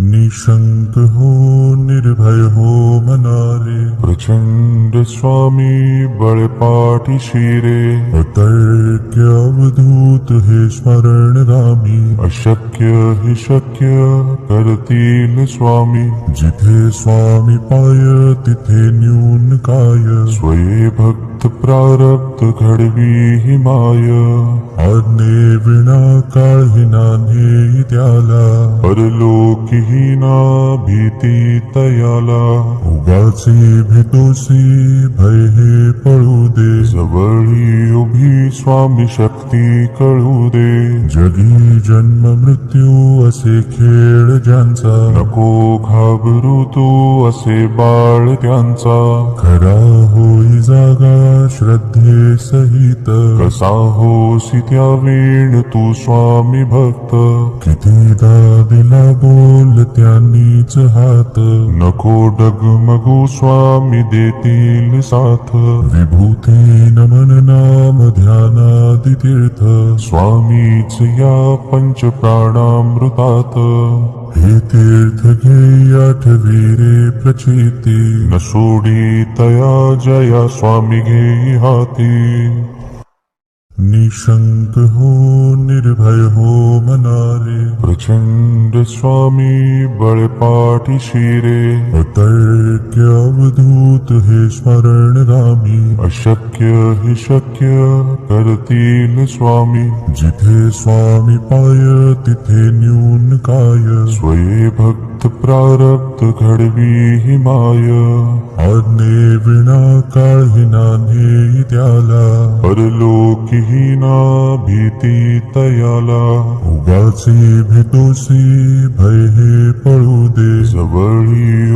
निशंक हो निर्भय हो मनारे। प्रचंड स्वामी बळपाठी शिरे। अतर्क्य अवधूत हे स्मरण रामी। अशक्य हि शक्य करतील स्वामी। जिथे स्वामी पाय तिथे न्यून काय। स्वये भक्त प्रारब्ध घडवी हि माय आज्ञे विना काळी नान्हे त्याला। परलोकी ही ना भीती तयाला। उगाचे भेतोसी भय हे पळू दे। जवळी उभी स्वामी शक्ती कळू दे। जगी जन्म मृत्यू असे खेळ ज्यांचा। नको घाबरू तू असे बाळ त्यांचा। खरा होई जागा श्रद्धे सहित। कसा होसी त्या वेळ तू स्वामी भक्त। कितीदा दिला बोल त्यांनीच हात। नको डगमगू स्वामी देतील साथ। विभूती नमन नाम ध्यानादि तीर्थ। स्वामीच या पंच प्राणामृतात तीर्थघे अटवीरे प्रचलिते। रसोडी तया जया निशङ्क हो निर्भय हो मना प्रचंड स्वामी बळपाठी शिरे। अतर्क्य अवधूत हे स्मरण रामी। अशक्य हि शक्य करतील स्वामी। जिथे स्वामी पाय, तिथे न्यून काय। स्वये भक्त प्रारब्ध घडवी हि माय। आज्ञे विना काळी नान्हे त्याला। ही ना भीती तयाला। उगाचे भितोसी भय हे पळू दे। जवळी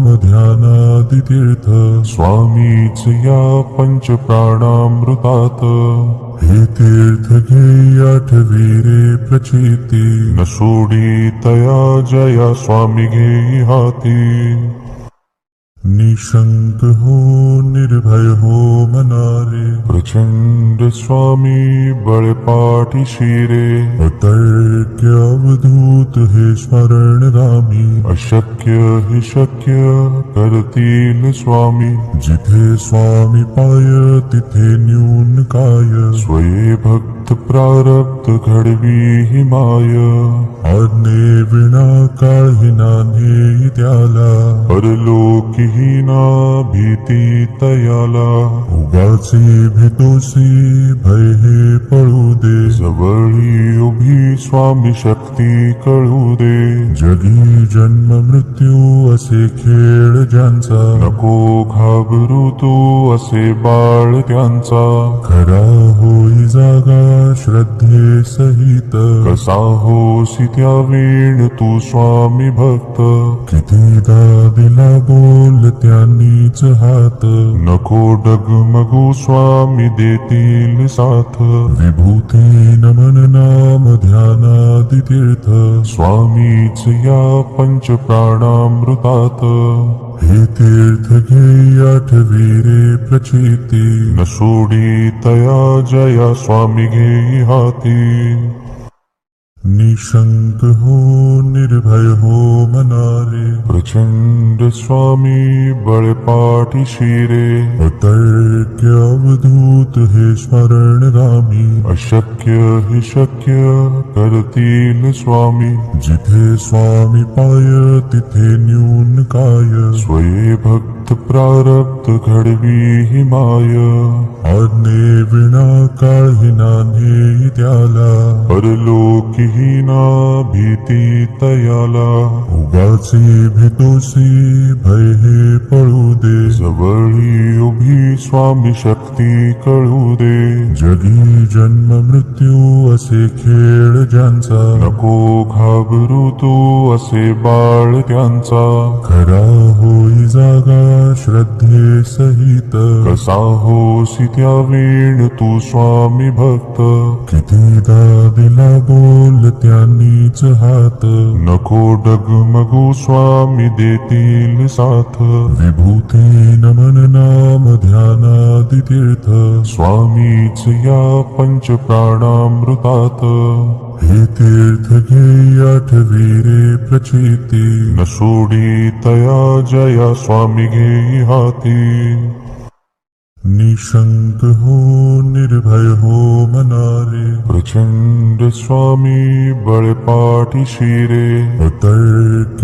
ध्यानादितीर्थ स्वामी च या पञ्चप्राणामृतात्। हे तीर्थ घेयाठ वीरे प्रचलिते रसूणी तया जया स्वामी घे हाति निशंक हो निर्भय हो मनारे। प्रचंड स्वामी बळपाठी शिरे। अतर्क्य अवधूत हे स्मरण रामी। अशक्य हि शक्य करतील स्वामी। जिथे स्वामी पाय तिथे न्यून काय। स्वये भक्त प्रारब्ध घडवी हि माय। आज्ञे विना काळी नान्हे त्याला परलोकी ही ना भीती तयाला। उगाचे भेतोसी भय हे पळू दे। जवळी उभी स्वामी शक्ती कळू दे। जगी जन्म मृत्यू असे खेळ ज्यांचा। नको घाबरू तू असे बाळ त्यांचा। खरा होई जागा श्रद्धे सहित। कसा होसी त्या वेळ तू स्वामी भक्त। कितीदा दिला बोल त्यांनीच हात. नको डगमगू स्वामी देतील साथ. विभूती नमन नाम ध्यानादि तीर्थ. स्वामीच या पंच प्राणामृतात. हे तीर्थ घे आठवी रे प्रचिती. न सोडी तया जया स्वामी घे हाती निशंक हो निर्भय हो मनारे प्रचंड स्वामी बळपाठी शिरे अतर्क्य अवधूत हे स्मरण रामी अशक्य हि शक्य करतील स्वामी। जिथे स्वामी पाय तिथे न्यून काय। स्वये भक्त प्रारब्ध घडवी हि माय। आज्ञे विना नान्हे त्याला। परलोकी ही ना भीती तयाला। उगाचे तोसी भय हे पळू दे जवळी उभी स्वामी शक्ती कळू दे जगी जन्म मृत्यू असे खेळ ज्यांचा। नको घाबरू तू असे बाळ त्यांचा। खरा होई जागा श्रद्धे सहित। कसा होसी त्या वेळ तू स्वामी भक्त। कितीदा दिला बोल त्यांनीच हात. नको डगमगू स्वामी देतील साथ. विभूती नमन नाम ध्यानादि तीर्थ स्वामीच या पंच प्राणामृतात. हे तीर्थ घे आठवी रे प्रचिती. न सोडी तया जया स्वामी घेई हाती निशंक हो निर्भय हो मनारे। प्रचंड स्वामी बड़े शिरे। शीरे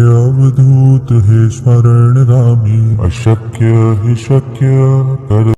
अवधूत हे स्मरण रामी। अशक्य ही शक्य कर